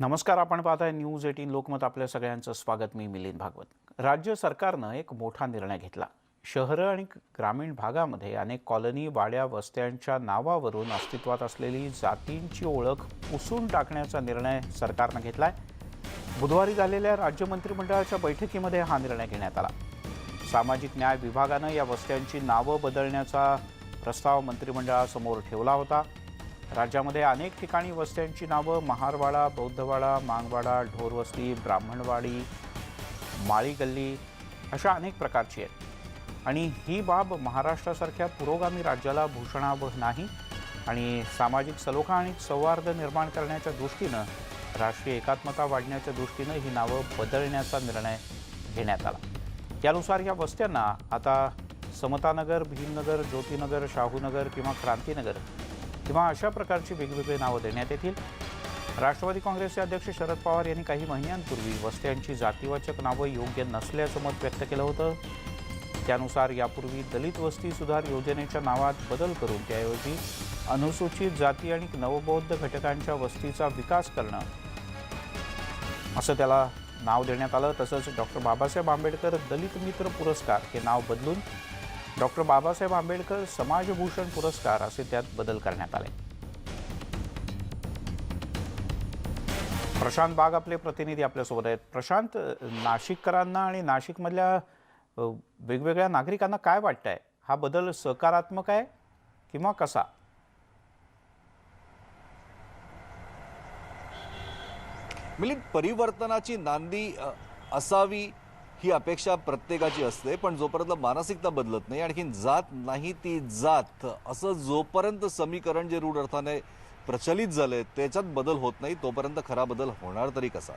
नमस्कार आपण पाहताय न्यूज एटीन लोकमत. आपल्या सगळ्यांचं स्वागत. मी मिलिंद भागवत. राज्य सरकारनं एक मोठा निर्णय घेतला. शहरं आणि ग्रामीण भागामध्ये अनेक कॉलनी वाड्या वस्त्यांच्या नावावरून अस्तित्वात असलेली जातींची ओळख पुसून टाकण्याचा निर्णय सरकारनं घेतला आहे बुधवारी झालेल्या राज्य मंत्रिमंडळाच्या बैठकीमध्ये हा निर्णय घेण्यात आला. सामाजिक न्याय विभागानं या वस्त्यांची नावं बदलण्याचा प्रस्ताव मंत्रिमंडळासमोर ठेवला होता. राज्यामध्ये अनेक ठिकाणी वस्त्यांची नावं महारवाडा बौद्धवाडा मांगवाडा ढोरवस्ती ब्राह्मणवाडी माळी गल्ली अशा अनेक प्रकारची आहेत. आणि ही बाब महाराष्ट्रासारख्या पुरोगामी राज्याला भूषणावह नाही आणि सामाजिक सलोखा आणि सौहार्द निर्माण करण्याच्या दृष्टीनं राष्ट्रीय एकात्मता वाढण्याच्या दृष्टीनं ही नावं बदलण्याचा निर्णय घेण्यात आला. त्यानुसार या वस्त्यांना आता समतानगर भीमनगर ज्योतिनगर शाहूनगर किंवा क्रांतीनगर किंवा अशा प्रकारची वेगवेगळी नावं देण्यात येतील? राष्ट्रवादी काँग्रेसचे अध्यक्ष शरद पवार यांनी काही महिन्यांपूर्वी वस्त्यांची जातीवाचक नावं योग्य नसल्याचं मत व्यक्त केलं होतं. त्यानुसार यापूर्वी दलित वस्ती सुधार योजनेच्या नावात बदल करून त्याऐवजी अनुसूचित जाती आणि नवबौद्ध घटकांच्या वस्तीचा विकास करणं. असं त्याला नाव देण्यात आलं. तसंच डॉक्टर बाबासाहेब आंबेडकर दलित मित्र पुरस्कार हे नाव बदलून डॉक्टर बाबासाहेब आंबेडकर समाजभूषण पुरस्कार असे त्यात बदल करण्यात आले. प्रशांत बाग आपले प्रतिनिधी आपल्यासोबत आहेत. प्रशांत नाशिककरांना आणि नाशिकमधल्या वेगवेगळ्या नागरिकांना काय वाटतंय? हा बदल सकारात्मक आहे किंवा कसा? मिलिंद परिवर्तनाची नांदी असावी ही अपेक्षा प्रत्येकाची असते पण जोपर्यंत मानसिकता बदलत नाही आणखीन जात नाही ती जात असं जोपर्यंत समीकरण जे रूढ अर्थाने प्रचलित झालंय त्याच्यात बदल होत नाही तोपर्यंत खरा बदल होणार तरी कसा?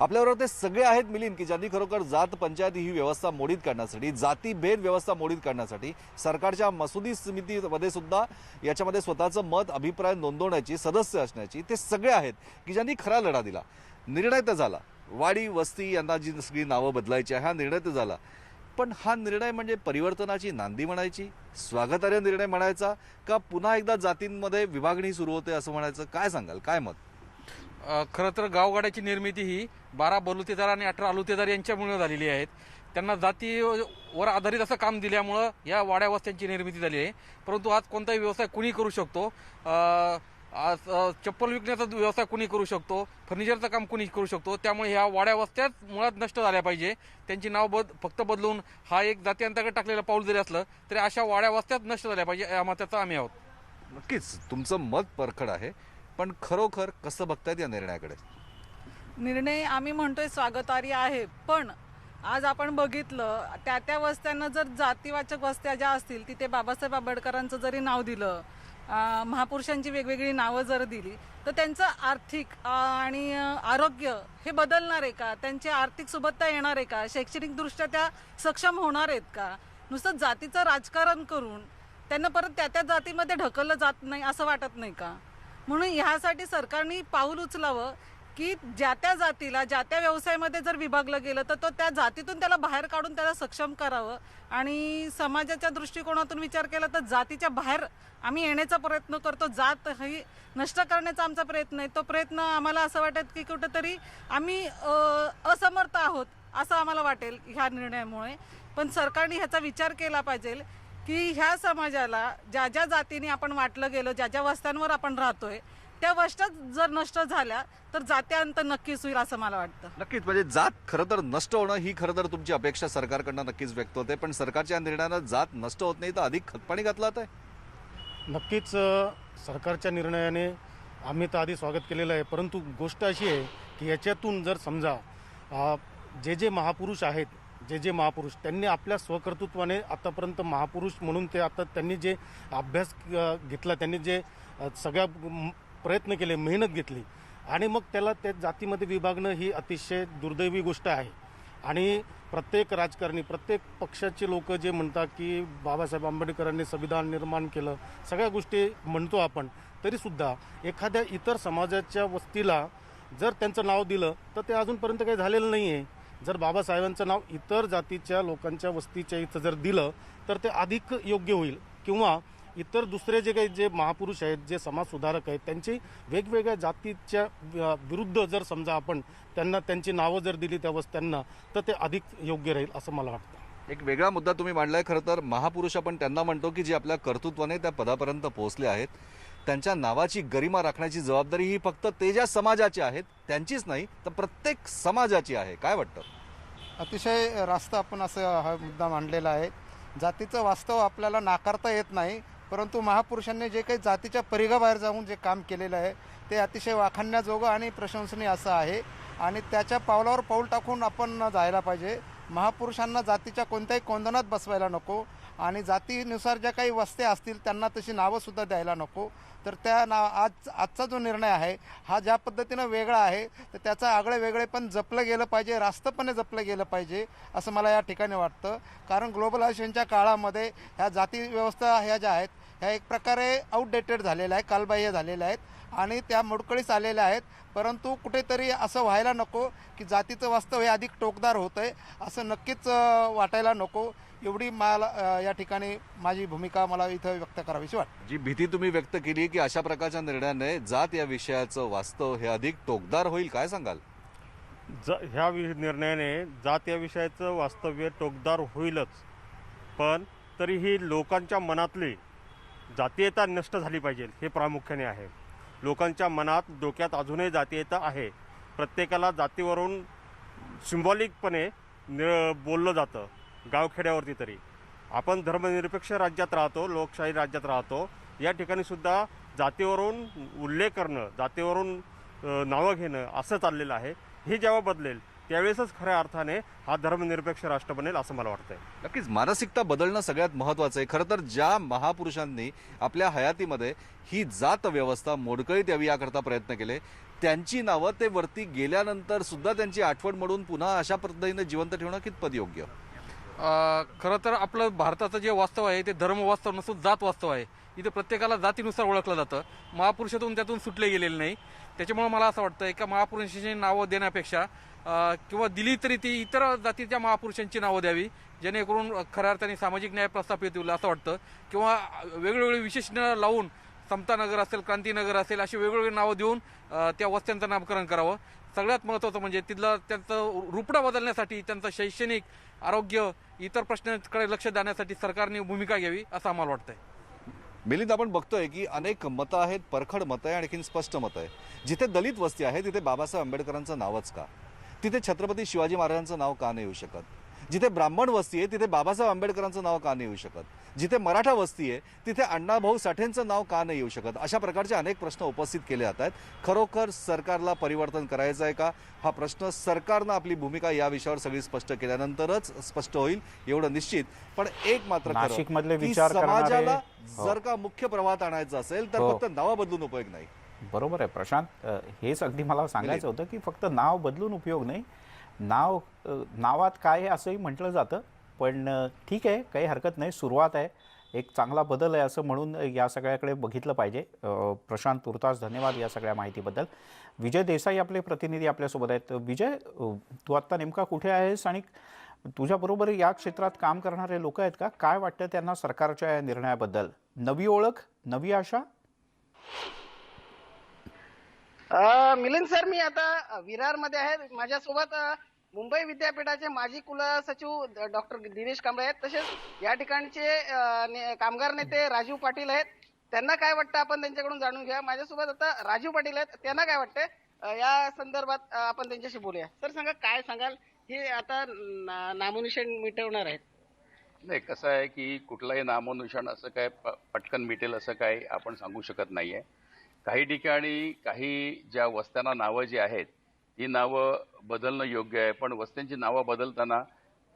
आपल्याबरोबर ते सगळे आहेत मिलिंद की ज्यांनी खरोखर जात पंचायती ही व्यवस्था मोडीत काढण्यासाठी जातीभेद व्यवस्था मोडीत काढण्यासाठी सरकारच्या मसुदी समितीमध्ये सुद्धा याच्यामध्ये स्वतःचं मत अभिप्राय नोंदवण्याची सदस्य असण्याची ते सगळे आहेत की ज्यांनी खरा लढा दिला. निर्णय तर झाला. वाडी वस्ती यांना जी सगळी नावं बदलायची हा निर्णय तर झाला. पण हा निर्णय म्हणजे परिवर्तनाची नांदी म्हणायची स्वागतार्ह निर्णय म्हणायचा का पुन्हा एकदा जातींमध्ये विभागणी सुरू होते असं म्हणायचं? काय सांगाल? काय मत? खरं तर गावगाड्याची निर्मिती ही बारा बलुतेदार आणि अठरा अलुतेदार यांच्यामुळे झालेली आहेत. त्यांना जातीवर आधारित असं काम दिल्यामुळं या वाड्या वस्त्यांची निर्मिती झाली आहे. परंतु आज कोणताही व्यवसाय कुणी करू शकतो? आज चप्पल विकण्याचा व्यवसाय कुणी करू शकतो? फर्निचरचं काम कुणी करू शकतो? त्यामुळे ह्या वाड्या वस्त्याच मुळात नष्ट झाल्या पाहिजे. त्यांची नाव बद फक्त बदलून हा एक जातीअंतर्गत टाकलेलं पाऊल जरी असलं तरी अशा वाड्या वस्त्याच नष्ट झाल्या पाहिजे या मताचा आम्ही आहोत. नक्कीच तुमचं मत परखड आहे पण खरोखर कसं बघतायत या निर्णयाकडे? निर्णय आम्ही म्हणतोय स्वागतार्ह आहे पण आज आपण बघितलं त्या त्या वस्त्यांना जर जातीवाचक वस्त्या ज्या असतील तिथे बाबासाहेब आंबेडकरांचं जरी नाव दिलं महापुरुषांची वेगवेगळी नावं जर दिली तर त्यांचं आर्थिक आणि आरोग्य हे बदलणार आहे का? त्यांची आर्थिक सुबत्ता येणार आहे का? शैक्षणिकदृष्ट्या त्या सक्षम होणार आहेत का? नुसतं जातीचं राजकारण करून त्यांना परत त्या त्या जातीमध्ये ढकललं जात नाही असं वाटत नाही का? म्हणून ह्यासाठी सरकारने पाऊल उचलावं की ज्या त्या जातीला ज्या त्या व्यवसायामध्ये जर विभागलं गेलं तर तो त्या जातीतून त्याला बाहेर काढून त्याला सक्षम करावं. आणि समाजाच्या दृष्टिकोनातून विचार केला तर जातीच्या बाहेर आम्ही येण्याचा प्रयत्न करतो. जात ही नष्ट करण्याचा आमचा प्रयत्न आहे. तो प्रयत्न आम्हाला असं वाटत की कुठंतरी आम्ही असमर्थ आहोत असं आम्हाला वाटेल ह्या निर्णयामुळे. पण सरकारने ह्याचा विचार केला पाहिजे की ह्या समाजाला ज्या ज्या जातीने आपण वाटलं गेलं ज्या ज्या वस्त्यांवर आपण राहतोय त्या वस्त्या जर नष्ट झाल्या तर जात्यांत नक्कीच होईल असं मला वाटतं. नक्कीच म्हणजे जात खरं तर नष्ट होणं ही खरं तर तुमची अपेक्षा सरकारकडनं नक्कीच व्यक्त होते पण सरकारच्या निर्णयानं जात नष्ट होत नाही तर अधिक खतपाणी घातलं आहे? नक्कीच अ, सरकारच्या निर्णयाने आम्ही तर आधी स्वागत केलेलं आहे परंतु गोष्ट अशी आहे की याच्यातून जर समजा अ, जे जे महापुरुष आहेत जे जे महापुरुष त्यांनी आपल्या स्वकर्तृत्वाने आतापर्यंत महापुरुष म्हणून ते आता त्यांनी जे अभ्यास अ, घेतला त्यांनी जे अ, सगळ्या म, प्रयत्न केले मेहनत घेतली. आणि मग त्याला त्या जातीमध्ये विभागणं ही अतिशय दुर्दैवी गोष्ट आहे. आणि प्रत्येक राजकारणी प्रत्येक पक्षाचे लोक जे म्हणतात की बाबासाहेब आंबेडकरांनी संविधान निर्माण केलं सगळ्या गोष्टी म्हणतो आपण तरीसुद्धा एखाद्या इतर समाजाच्या वस्तीला जर त्यांचं नाव दिलं तर ते अजूनपर्यंत काही झालेलं नाही आहे जर बाबासाहेबांचं नाव इतर जातीच्या लोकांच्या वस्तीच्या इथं जर दिलं तर ते अधिक योग्य होईल. किंवा इतर दुसरे जे काही जे महापुरुष आहेत जे समाज सुधारक आहेत त्यांची वेगवेगळ्या जातीच्या विरुद्ध जर समजा आपण त्यांना त्यांची नावं जर दिली त्या वस्त्यांना तर ते अधिक योग्य राहील असं मला वाटतं. एक वेगळा मुद्दा तुम्ही मांडलाय खरं तर. महापुरुष आपण त्यांना म्हणतो की जे आपल्या कर्तृत्वाने त्या पदापर्यंत पोहोचले आहेत त्यांच्या नावाची गरिमा राखण्याची जबाबदारी ही फक्त ते ज्या समाजाची आहेत त्यांचीच नाही तर प्रत्येक समाजाची आहे. काय वाटतं? अतिशय रास्त आपण असं हा मुद्दा मांडलेला आहे. जातीचं वास्तव आपल्याला नाकारता येत नाही परंतु महापुरुषांनी जे काही जातीच्या परिघाबाहेर जाऊन जे काम केलेलं आहे ते अतिशय वाखाणण्याजोगं आणि प्रशंसनीय असं आहे. आणि त्याच्या पावलावर पाऊल टाकून आपण जायला पाहिजे. महापुरुषांना जातीच्या कोणत्याही कोंदणात बसवायला नको आणि जातीनुसार ज्या काही वस्त्या असतील त्यांना तशी नावंसुद्धा द्यायला नको. तर त्या नाव आज आजचा जो निर्णय आहे हा ज्या पद्धतीनं वेगळा आहे तर त्याचा आगळे वेगळे पण जपलं गेलं पाहिजे रास्तपणे जपलं गेलं पाहिजे असं मला या ठिकाणी वाटतं. कारण ग्लोबलायझेशनच्या काळामध्ये ह्या जाती व्यवस्था ह्या ज्या आहेत ह्या एक प्रकारे आउटडेटेड झालेल्या आहेत कालबाह्य झालेल्या आहेत आणि त्या मोडकळीस आलेल्या आहेत. परंतु कुठेतरी असं व्हायला नको की जातीचं वास्तव हे अधिक टोकदार होतं आहे असं नक्कीच वाटायला नको. एवढी मला या ठिकाणी माझी भूमिका मला इथं व्यक्त करावीशी वाटते. जी भीती तुम्ही व्यक्त केली की अशा प्रकारच्या निर्णयाने जात या विषयाचं वास्तव हे अधिक टोकदार होईल काय सांगाल? ज ह्या वि निर्णयाने जात या विषयाचं वास्तव्य टोकदार होईलच. पण तरीही लोकांच्या मनातली जातीयता नष्ट झाली पाहिजे हे प्रामुख्याने आहे. लोकांच्या मनात डोक्यात अजूनही जातीयता आहे. प्रत्येकाला जातीवरून सिम्बॉलिकपणे बोललं जातं गावखेड्यावरती तरी. आपण धर्मनिरपेक्ष राज्यात राहतो लोकशाही राज्यात राहतो या ठिकाणी सुद्धा जातीवरून उल्लेख करणं जातीवरून नावं घेणं असं चाललेलं आहे. हे जेव्हा बदलेल त्यावेळेसच खऱ्या अर्थाने हा धर्मनिरपेक्ष राष्ट्र बनेल असं मला वाटतंय. नक्कीच मानसिकता बदलणं सगळ्यात महत्वाचं आहे. खरं तर ज्या महापुरुषांनी आपल्या हयातीमध्ये ही जात व्यवस्था मोडकळीत यावी याकरता प्रयत्न केले त्यांची नावं ते वरती गेल्यानंतर सुद्धा त्यांची आठवण म्हणून पुन्हा अशा पद्धतीने जिवंत ठेवणं कितपत योग्य? अ, खरं तर आपलं भारताचं जे वास्तव आहे ते धर्म वास्तव नसून जात वास्तव आहे. इथे प्रत्येकाला जातीनुसार ओळखलं जातं. महापुरुषातून त्यातून सुटले गेलेले नाही. त्याच्यामुळे मला असं वाटतं एका महापुरुषांची नावं देण्यापेक्षा किंवा दिली तरी ती इतर जातीच्या महापुरुषांची नावं द्यावी जेणेकरून खऱ्या अर्थाने सामाजिक न्याय प्रस्थापित होईल असं वाटतं. किंवा वेगवेगळे विशेषण लावून समतानगर असेल क्रांतीनगर असेल अशी वेगवेगळी नावं देऊन त्या वस्त्यांचं नामकरण करावं. सगळ्यात महत्त्वाचं म्हणजे तिथलं त्यांचं रुपडा बदलण्यासाठी त्यांचं शैक्षणिक आरोग्य इतर प्रश्नांकडे लक्ष देण्यासाठी सरकारने भूमिका घ्यावी असं आम्हाला वाटतंय. मिलिंद आपण बघतोय की अनेक मतं आहेत परखड मतं आहे आणखीन स्पष्ट मतं आहे जिथे दलित वस्ती आहे तिथे बाबासाहेब आंबेडकरांचं नावच का? तिथे छत्रपती शिवाजी महाराजांचं नाव का नाही येऊ शकत? जिथे ब्राह्मण वस्ती आहे तिथे बाबासाहेब आंबेडकरांचं नाव का नाही येऊ शकत? जिथे मराठा वस्ती आहे तिथे अण्णाभाऊ साठेंचं नाव का नाही येऊ शकत? अशा प्रकारचे अनेक प्रश्न उपस्थित केले जात आहेत. खरोखर सरकारला परिवर्तन करायचं आहे का? हा प्रश्न सरकारनं आपली भूमिका या विषयावर सगळी स्पष्ट केल्यानंतरच स्पष्ट होईल एवढं निश्चित. पण एक मात्र समाजाला हो. जर का मुख्य प्रवाहात आणायचं असेल तर हो. फक्त नावा बदलून उपयोग नाही. बरोबर आहे प्रशांत. हेच अगदी मला सांगायचं होतं की फक्त नाव बदलून उपयोग नाही. नाव नावात काय आहे असंही म्हटलं जातं. पण ठीक आहे काही हरकत नाही. सुरुवात आहे. एक चांगला बदल आहे असं म्हणून या सगळ्याकडे बघितलं पाहिजे. प्रशांत तुर्तास धन्यवाद या सगळ्या माहितीबद्दल. विजय देसाई आपले प्रतिनिधी आपल्यासोबत आहेत. विजय तू आत्ता नेमका कुठे आहेस आणि तुझ्याबरोबर या क्षेत्रात काम करणारे लोक आहेत का? काय वाटतं त्यांना सरकारच्या या निर्णयाबद्दल? नवी ओळख नवी आशा? मिलिंद सर मी आता विरारमध्ये आहे. माझ्यासोबत मुंबई विद्यापीठाचे माजी कुलसचिव डॉक्टर दिनेश कांबळे आहेत. तसेच या ठिकाणचे ने- कामगार नेते राजीव पाटील आहेत. त्यांना काय वाटतं आपण त्यांच्याकडून जाणून घ्या माझ्यासोबत आता राजीव पाटील आहेत. त्यांना काय वाटतंय? या संदर्भात आपण त्यांच्याशी बोलूया. सर सांगा काय सांगाल? हे आता ना- मिटवणार आहेत. नाही कसं आहे की कुठलंही नामोनिशाण असं काय प- पटकन मिटेल असं काय आपण सांगू शकत नाही आहे काही ठिकाणी काही ज्या वस्त्यांना नावं जी आहेत ही नावं बदलणं योग्य आहे. पण वस्त्यांची नावं बदलताना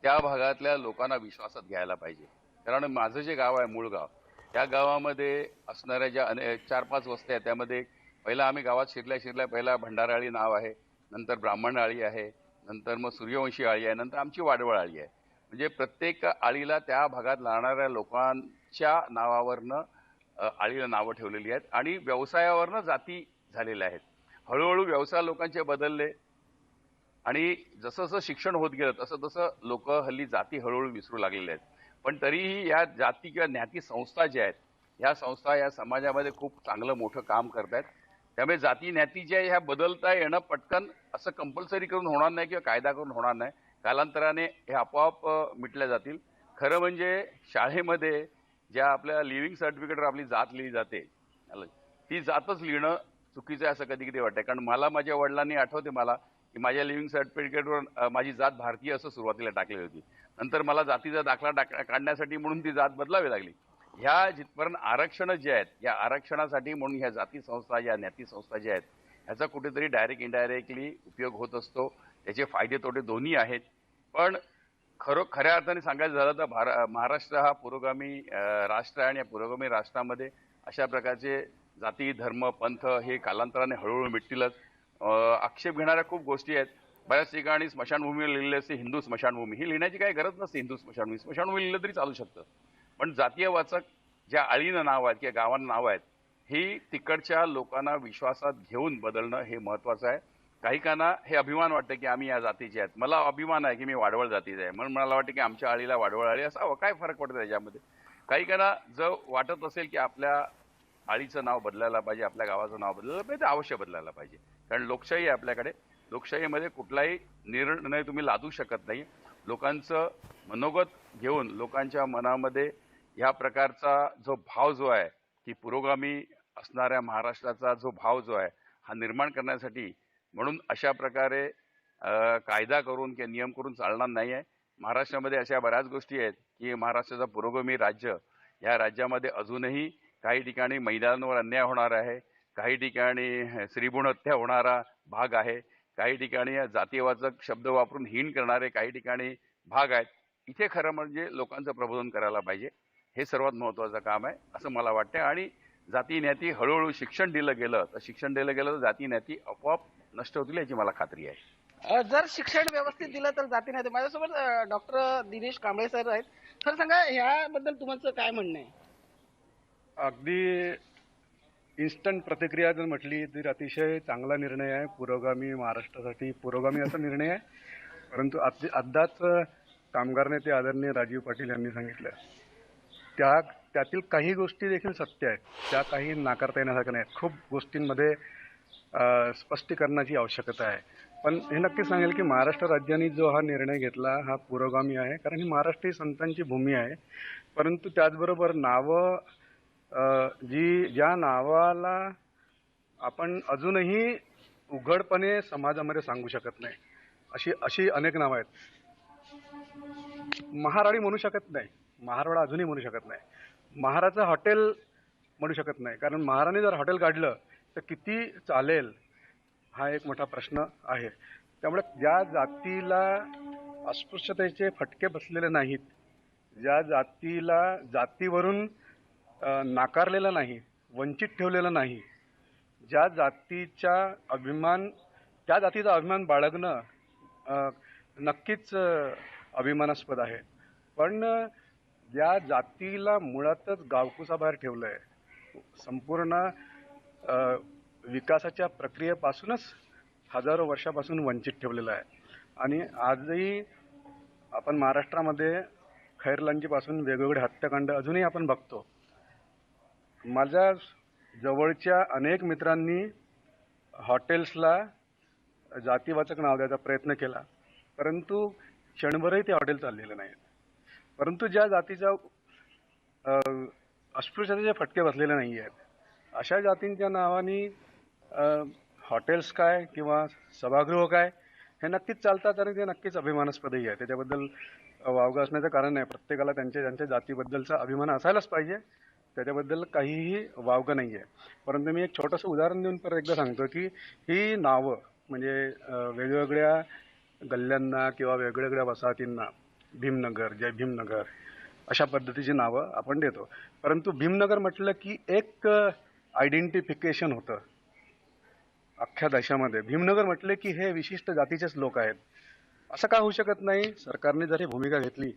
त्या भागातल्या लोकांना विश्वासात घ्यायला पाहिजे. कारण माझं जे गाव आहे मूळ गाव त्या गावामध्ये असणाऱ्या ज्या अने चार पाच वस्त्या आहेत त्यामध्ये पहिला आम्ही गावात शिरल्या शिरल्या पहिला भंडाराळी नाव आहे नंतर ब्राह्मण आळी आहे नंतर मग सूर्यवंशी आळी आहे नंतर आमची वाडवळ आळी आहे. म्हणजे प्रत्येक आळीला त्या भागात राहणाऱ्या लोकांच्या नावावरनं आळीला नावं ठेवलेली आहेत आणि व्यवसायावरनं जाती झालेल्या आहेत. हळूहळू व्यवसाय लोकांचे बदलले. आणि जसं जसं शिक्षण होत गेलं तसं तसं लोक हल्ली जाती हळूहळू विसरू लागलेले आहेत. पण तरीही या जाती किंवा ज्ञाती संस्था ज्या आहेत ह्या संस्था या समाजामध्ये खूप चांगलं मोठं काम करतायत त्यामुळे जाती न्याती ज्या ह्या बदलता येणं पटकन असं कंपल्सरी करून होणार नाही किंवा कायदा करून होणार नाही. कालांतराने हे आपोआप मिटल्या जातील. खरं म्हणजे शाळेमध्ये ज्या आपल्या लिव्हिंग सर्टिफिकेटवर आपली जात लिहिली जाते ती जातच लिहिणं चुकीचं आहे असं कधी कधी वाटतं कारण मला माझ्या वडिलांनी आठवते मला की माझ्या लिव्हिंग सर्टिफिकेटवर माझी जात भारतीय असं सुरुवातीला टाकली होती. नंतर मला जातीचा दाखला टाक काढण्यासाठी म्हणून ती जात बदलावी लागली. ह्या जिथपर्यंत आरक्षणं जे आहेत या आरक्षणासाठी म्हणून ह्या जाती संस्था या ज्ञाती संस्था ज्या आहेत ह्याचा कुठेतरी डायरेक्ट इनडायरेक्टली उपयोग होत असतो. त्याचे फायदे तोटे दोन्ही आहेत. पण खरो खऱ्या अर्थाने सांगायचं झालं तर भार महाराष्ट्र हा पुरोगामी राष्ट्र आहे आणि या पुरोगामी राष्ट्रामध्ये अशा प्रकारचे जाती धर्म पंथ हे कालांतराने हळूहळू मिटतीलच. आक्षेप घेणाऱ्या खूप गोष्टी आहेत. बऱ्याच ठिकाणी स्मशानभूमीवर लिहिलेले असते हिंदू स्मशानभूमी. ही लिहिण्याची काही गरज नसते हिंदू स्मशानभूमी. स्मशानभूमी लिहिलं तरी चालू शकतं. पण जातीय वाचक ज्या आळीनं नाव आहेत किंवा गावांना नाव आहेत ही तिकडच्या लोकांना विश्वासात घेऊन बदलणं हे महत्वाचं आहे. काही काना हे अभिमान वाटतं की आम्ही या जातीचे आहेत. मला अभिमान आहे की मी वाडवळ जातीचा आहे. म्हणून मला वाटतं की आमच्या आळीला वाडवळ आळी असावं. काय फरक पडतं त्याच्यामध्ये? काही काना जर वाटत असेल की आपल्या आळीचं नाव बदलायला पाहिजे आपल्या गावाचं नाव बदलायला पाहिजे ते अवश्य बदलायला पाहिजे. कारण लोकशाही आहे आपल्याकडे. लोकशाहीमध्ये कुठलाही निर्णय तुम्ही लादू शकत नाही. लोकांचं मनोगत घेऊन लोकांच्या मनामध्ये ह्या प्रकारचा जो भाव जो आहे की पुरोगामी असणाऱ्या महाराष्ट्राचा जो भाव जो आहे हा निर्माण करण्यासाठी म्हणून अशा प्रकारे कायदा करून किंवा नियम करून चालणार नाही आहे. महाराष्ट्रामध्ये अशा बऱ्याच गोष्टी आहेत की महाराष्ट्राचं पुरोगामी राज्य या राज्यामध्ये अजूनही काही ठिकाणी महिलांवर अन्याय होणार आहे काही ठिकाणी स्त्रीभ्रूण होणारा भाग आहे काही ठिकाणी जातीयवाचक शब्द वापरून हीन करणारे काही ठिकाणी भाग आहेत. इथे खरं म्हणजे लोकांचं प्रबोधन करायला पाहिजे. हे सर्वात महत्त्वाचं काम आहे असं मला वाटतं आणि जाती न्याती हळूहळू शिक्षण दिलं गेलं तर शिक्षण दिलं गेलं तर जाती न्याती आपोआप नष्ट होतील याची मला खात्री आहे. जर शिक्षण व्यवस्थित दिलं तर जाती नाही माझ्यासोबत डॉक्टर दिनेश कांबळे सर आहेत. सर सांगा ह्याबद्दल तुमचं काय म्हणणं आहे? अगदी इन्स्टंट प्रतिक्रिया जर म्हटली तर अतिशय चांगला निर्णय आहे. पुरोगामी महाराष्ट्रासाठी पुरोगामी असा निर्णय आहे. परंतु आत- आत्ताच कामगार नेते आदरणीय राजीव पाटील यांनी सांगितलं त्या त्यातील काही गोष्टी देखील सत्य आहेत. त्या काही नाकारता येण्यासारख्या नाहीत. खूप गोष्टींमध्ये स्पष्टीकरणाची आवश्यकता आहे. पण हे नक्की सांगेल की महाराष्ट्र राज्याने जो हा निर्णय घेतला हा पुरोगामी आहे. कारण ही महाराष्ट्र ही संतांची भूमी आहे. परंतु त्याचबरोबर नावं जी ज्या नावाला आपण अजूनही उघडपणे समाजामध्ये सांगू शकत नाही अशी अशी अनेक नावं आहेत. महाराणी म्हणू शकत नाही महारवाडा अजूनही म्हणू शकत नाही. महाराचं हॉटेल म्हणू शकत नाही कारण महाराणी जर हॉटेल काढलं तर किती चालेल हा एक मोठा प्रश्न आहे. त्यामुळे ज्या जातीला अस्पृश्यतेचे फटके बसलेले नाहीत ज्या जातीला जातीवरून नाकारलेलं नाही वंचित ठेवलेलं नाही. ज्या जातीच्या अभिमान त्या जातीचा अभिमान बाळगणं नक्कीच अभिमानास्पद आहे. पण या जातीला मुळातच गावकुसाबाहेर ठेवलं आहे संपूर्ण विकासाच्या प्रक्रियेपासूनच हजारो वर्षापासून वंचित ठेवलेलं आहे. आणि आजही आपण महाराष्ट्रामध्ये खैरलांजीपासून वेगवेगळे हत्याकांड अजूनही आपण बघतो. माझ्या जवळच्या अनेक मित्रांनी हॉटेल्सला जातीवाचक नाव द्यायचा प्रयत्न केला परंतु क्षणभरही ते हॉटेल चाललेलं नाही परंतु ज्या जातीच्या अस्पृश्यतेचे फटके बसलेले नाही आहेत अशा जातींच्या नावाने हॉटेल्स काय किंवा सभागृह काय हे नक्कीच चालतात आणि ते नक्कीच अभिमानास्पदही आहे. त्याच्याबद्दल वावगा वावगं असण्याचं कारण नाही. प्रत्येकाला त्यांच्या त्यांच्या जातीबद्दलचा अभिमान असायलाच पाहिजे. त्याच्याबद्दल काहीही वावगं नाही आहे परंतु मी एक छोटंसं उदाहरण देऊन परत एकदा सांगतो की ही नावं म्हणजे वेगवेगळ्या गल्ल्यांना किंवा वेगवेगळ्या वसाहतींना भीमनगर जय भीमनगर अशा पद्धतीची नावं आपण देतो. परंतु भीमनगर म्हटलं की एक आयडेंटिफिकेशन होतं. अख्ख्या देशामध्ये. भीमनगर म्हटले की हे विशिष्ट जातीचेच लोक आहेत. असं का होऊ शकत नाही? सरकारने जर ही भूमिका घेतली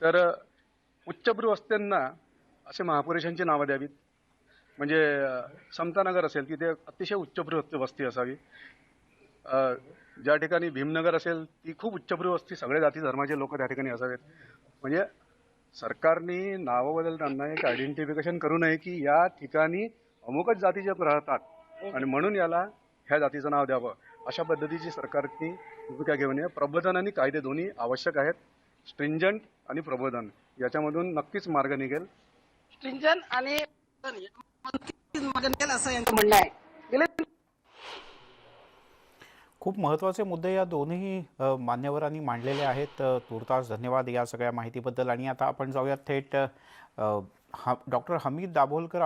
तर उच्चभ्रू असत्यांना असे महापुरुषांची नावं द्यावीत. म्हणजे समतानगर असेल तिथे अतिशय उच्चभ्रू वस्ती- असावी. ज्या ठिकाणी भीमनगर असेल ती खूप उच्चभ्रू वस्ती सगळ्या जाती धर्माचे लोक त्या ठिकाणी असावेत. म्हणजे सरकारने नावं बदलताना एक आयडेंटिफिकेशन करू नये की या ठिकाणी अमुकच जातीचे राहतात आणि म्हणून याला ह्या जातीचं नाव द्यावं. अशा पद्धतीची सरकारची भूमिका घेऊन या. प्रबोधन आणि कायदे दोन्ही आवश्यक आहेत. स्ट्रिंजंट आणि प्रबोधन. याच्यामधून नक्कीच मार्ग निघेल. स्ट्रिंजन आणि असं यांचं म्हणणं आहे. खूप महत्त्वाचे मुद्दे या दोन्ही मान्यवरांनी मांडलेले आहेत. तुर्तास धन्यवाद या सगळ्या माहितीबद्दल. आणि आता आपण जाऊयात थेट हा डॉक्टर हमीद दाभोलकर